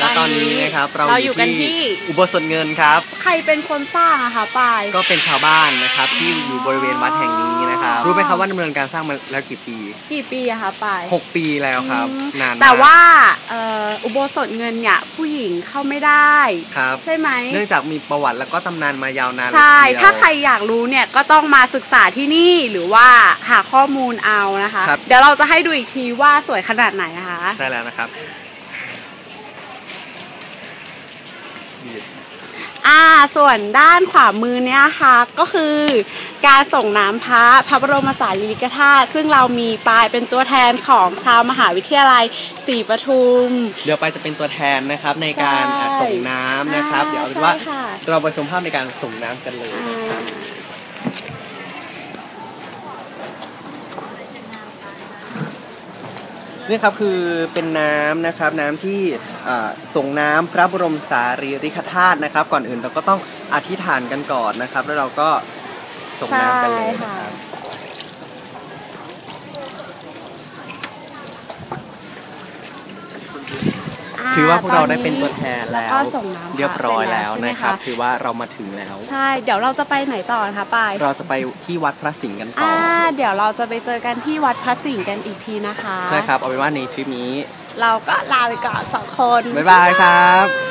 และตอนนี้นะครับเราเราอยู่กันที่อุโบสถเงินครับ ใครเป็นคนสร้างอะคะปายก็เป็นชาวบ้านนะครับที่อยู่บริเวณวัดแห่งนี้นะครับรู้ไหมครับว่าดำเนินการสร้างมาแล้วกี่ปี กี่ปีอะคะปาย6ปีแล้วครับอืมนานมกแต่ว่าเอ่ออุโบสถเงินเนี่ยผู้หญิงเข้าไม่ได้ครับใช่ไหมเนื่องจากมีประวัติแล้วก็ตำนานมายาวนานใช่เลยทีเดียวถ้าใครอยากรู้เนี่ยก็ต้องมาศึกษาที่นี่หรือว่าหาข้อมูลเอานะคะครับเดี๋ยวเราจะให้ดูอีกทีว่าสวยขนาดไหนนะคะ ใช่แล้วนะครับ อ่าส่วนด้านขวามือเนี่ยนะคะก็คือการส่งน้ำพระพระบรมสารีริกธาตุซึ่งเรามีปายเป็นตัวแทนของชาวมหาวิทยาลัยศรีปทุม เดี๋ยวไปจะเป็นตัวแทนนะครับในการใช่อะส่งน้ำนะครับอ่าเดี๋ยวเอาเป็นว่าใช่ค่ะ เราไปชมภาพในการส่งน้ำกันเลยอ่นะครับ นี่ครับคือเป็นน้ำนะครับน้ำที่ส่งน้ำพระบรมสารีริกธาตุนะครับ ก่อนอื่นเราก็ต้องอธิษฐานกันก่อนนะครับ แล้วเราก็ส่งน้ำกันเลยนะครับ ถือว่าพวกเราได้เป็นตัวแทนแล้วแล้วก็ส่งน้ำเรียบร้อยพะแล้วเสจนะครับใช่ไหมถือว่าเรามาถึงแล้ว ใช่เดี๋ยวเราจะไปไหนต่อคะปายเราจะไปที่วัดพระสิงห์กันต่ออ่าอเดี๋ยวเราจะไปเจอกันที่วัดพระสิงห์กันอีกทีนะคะใช่ครับเอาเป็นว่าในทริปนี้ เราก็ลาไปก่อนสองคนบ๊ายบายครับ